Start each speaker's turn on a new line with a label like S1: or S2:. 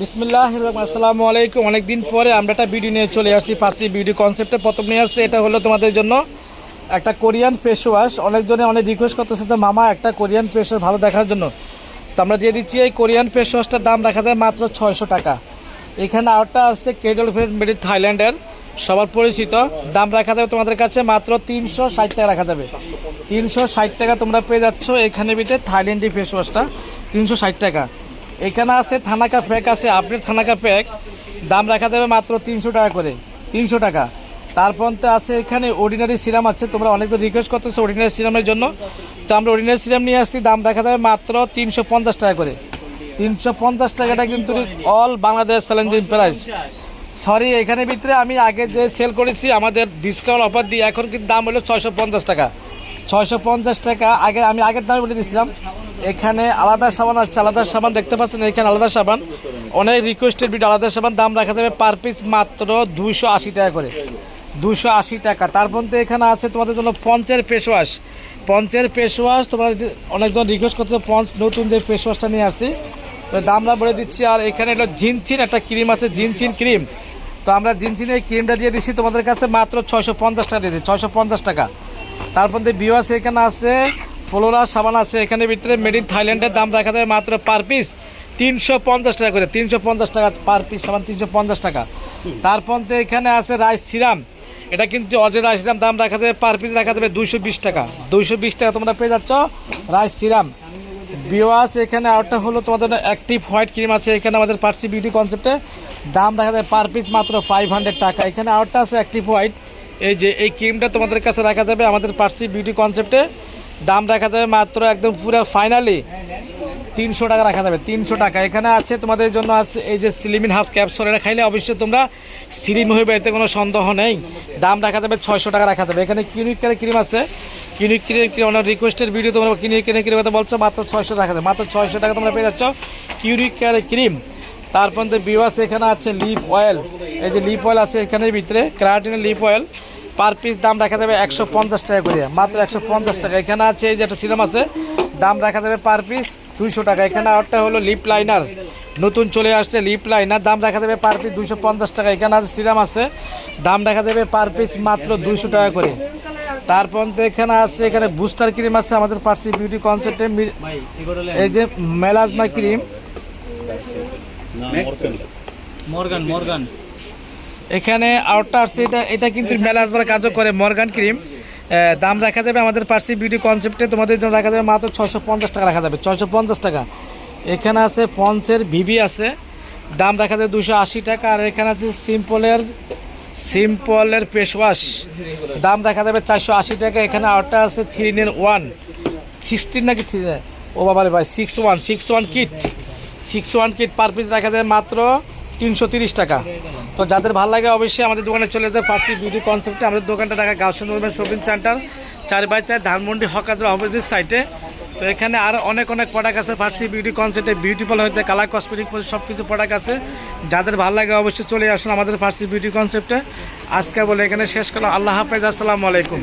S1: বিসমিল্লাহ আসসালামু আলাইকুম। অনেকদিন পরে আমরা একটা ভিডিও নিয়ে চলে আসছি পার্সি বিউটি কনসেপ্টে প্রথম নিয়ে আসছে। এটা হলো তোমাদের জন্য একটা কোরিয়ান ফেস ওয়াশ অনেকজনে অনেক রিকোয়েস্ট করতেছে যে, মামা, একটা কোরিয়ান ফেস ওয়াশ ভালো দেখার জন্য। তো আমরা দিয়ে দিচ্ছি, এই কোরিয়ান ফেস ওয়াশটার দাম রাখা যায় মাত্র ছয়শো টাকা। এখানে আরেকটা আসছে কেডল ফ্রেন্ড মেডিড থাইল্যান্ডের সবার পরিচিত। দাম রাখা যাবে তোমাদের কাছে মাত্র তিনশো ষাট টাকা রাখা যাবে। তিনশো ষাট টাকা তোমরা পেয়ে যাচ্ছ এখানে বিটে থাইল্যান্ডি ফেস ওয়াশটা তিনশো ষাট টাকা। এখানে আছে থানাকা প্যাক আছে আপডেট থানাকা প্যাক দাম রাখা দেবে মাত্র তিনশো টাকা করে, তিনশো টাকা। তারপর তো আছে এখানে অর্ডিনারি সিরাম আছে, তোমরা অনেক রিকোয়েস্ট করতেছো অর্ডিনারি সিরামের জন্য। তো আমরা অর্ডিনারি সিরাম নিয়ে আসছি, দাম রাখা যাবে মাত্র তিনশো পঞ্চাশ টাকা করে। তিনশো পঞ্চাশ টাকাটা কিন্তু all Bangladesh challenging price sorry এখানে ভিতরে আমি আগে যে সেল করেছি, আমাদের ডিসকাউন্ট অফার দিয়ে, এখন কিন্তু দাম হলো ছয়শো পঞ্চাশ টাকা। ছয়শো পঞ্চাশ টাকা, আগে আমি আগের দামে বলে দিয়েছিলাম এখানে আলাদা সাবান আছে, আলাদা সাবান দেখতে পাচ্ছেন, এখানে আলাদা সাবান। অনেক রিকোয়েস্টের ভিডিও আলাদা সাবান দাম রাখা যাবে পার পিস মাত্র দুইশো আশি টাকা করে। দুশো আশি টাকা। তার মধ্যে এখানে আছে তোমাদের জন্য পঞ্চের ফেস ওয়াশ পঞ্চের ফেস ওয়াশ তোমরা অনেকজন রিকোয়েস্ট করতে পঞ্চ নতুন যে ফেস ওয়াশটা নিয়ে আসছি। তো দামটা বলে দিচ্ছি, আর এখানে হলো জিনচিন, একটা ক্রিম আছে, জিনচিন ক্রিম তো আমরা জিনচিনের ক্রিমটা দিয়ে দিচ্ছি তোমাদের কাছে মাত্র ছয়শো পঞ্চাশ টাকা দিয়ে দিচ্ছি, ছয়শো পঞ্চাশ টাকা। তারপর দিয়ে বিওয়াস এখানে আছে ফ্লোরা সাবান আছে, এখানে ভিতরে মেড ইন থাইল্যান্ডের দাম দেখা যায় মাত্র পার পিস তিনশো পঞ্চাশ টাকা করে, তিনশো পঞ্চাশ টাকা পার পিস সাবান, তিনশো পঞ্চাশ টাকা। তারপর এখানে আছে রাইস সিরাম এটা কিন্তু অজয় রাইস সিরাম দাম রাখা যাবে পার পিস রাখা যাবে দুইশো বিশ টাকা। দুইশো বিশ টাকা তোমরা পেয়ে যাচ্ছ রাইস সিরাম বিওয়াস এখানে আরেকটা হলো তোমাদের অ্যাক্টিভ হোয়াইট ক্রিম আছে, এখানে আমাদের পার্সি বিউটি কনসেপ্টে দাম দেখা যায় পার পিস মাত্র ফাইভ হান্ড্রেড টাকা। এখানে আরেকটা আছে অ্যাক্টিভ হোয়াইট এই যে, এই ক্রিমটা তোমাদের কাছে রাখা যাবে আমাদের পার্সি বিউটি কনসেপ্টে দাম রাখা যাবে মাত্র একদম পুরো ফাইনালি তিনশো টাকা রাখা যাবে, তিনশো টাকা। এখানে আছে তোমাদের জন্য আছে এই যে সিলিমিন হাফ ক্যাপসুল এটা খাইলে অবশ্যই তোমরা সিলিম হইবে এতে কোনো সন্দেহ নেই। দাম রাখা যাবে ছয়শো টাকা রাখা যাবে। এখানে কিউনিক ক্রিম আছে। কিউনিক ক্রিম ক্রিম অনেক রিকোয়েস্টের ভিডিও তোমরা কিউনিক ক্রিম কথা বলছো, মাত্র ছয়শো টাকা দেবে মাত্র ছয়শো টাকা তোমরা পেয়ে যাচ্ছ কিউনিক ক্রিম। তারপর বিওয়াস এখানে আছে লিপ অয়েল এই যে লিপ অয়েল আছে এখানের ভিতরে ক্রাটিনের লিপ অয়েল পার পিস দাম রাখা যাবে একশো পঞ্চাশ টাকা করে। মাত্র একশো পঞ্চাশ টাকা। এখানে আছে এই যে একটা সিরাম আছে, দাম রাখা যাবে পার পিস দুইশো টাকা। এখানে আরেকটা হলো লিপ লাইনার নতুন চলে আসছে লিপ লাইনার দাম রাখা যাবে পার পিস দুইশো পঞ্চাশ টাকা। এখানে আছে সিরাম আছে, দাম রাখা যাবে পার পিস মাত্র দুইশো টাকা করে। তারপর এখানে আছে, এখানে বুস্টার ক্রিম আছে আমাদের পার্সি বিউটি কনসেপ্টে এই যে মেলাজমা ক্রিম
S2: মর্গান মর্গান
S1: এখানে আউটটা আসছে এটা এটা কিন্তু মেলাজমার কাজও করে মর্গান ক্রিম দাম রাখা যাবে আমাদের পার্সি বিউটি কনসেপ্টে তোমাদের জন্য রাখা যাবে মাত্র ছয়শো পঞ্চাশ টাকা রাখা যাবে, ছয়শো পঞ্চাশ টাকা। এখানে আছে পঞ্চের ভিভি আছে। দাম রাখা যাবে দুশো আশি টাকা। আর এখানে আছে সিম্পলের সিম্পলের ফেস ওয়াশ দাম দেখা যাবে চারশো আশি টাকা। এখানে আউটটা আছে থ্রি ইন ওয়ান সিক্সটিন নাকি থ্রি ও বাবারে ভাই six one six one kit six one kit per piece দেখা যায় মাত্র তিনশো টাকা। তো যাদের ভালো লাগে অবশ্যই আমাদের দোকানে চলে যেতে পারছি বিউটি কনসেপ্টে আমাদের দোকানটা দেখা গাউসন রুমের শপিং সেন্টার চার বাই চার ধানমন্ডি হকাজের অপোজিট সাইডে তো এখানে আরও অনেক অনেক প্রোডাক্ট আছে ফার্সি বিউটি কনসেপ্টে বিউটিফুল হইতে কালার কসমেটিক সব কিছু প্রোডাক্ট আছে। যাদের ভালো লাগে অবশ্যই চলে আসুন আমাদের ফার্সি বিউটি কনসেপ্টে আজকে বলে এখানে শেষ করলাম। আল্লাহ হাফেজ, আসসালামু আলাইকুম।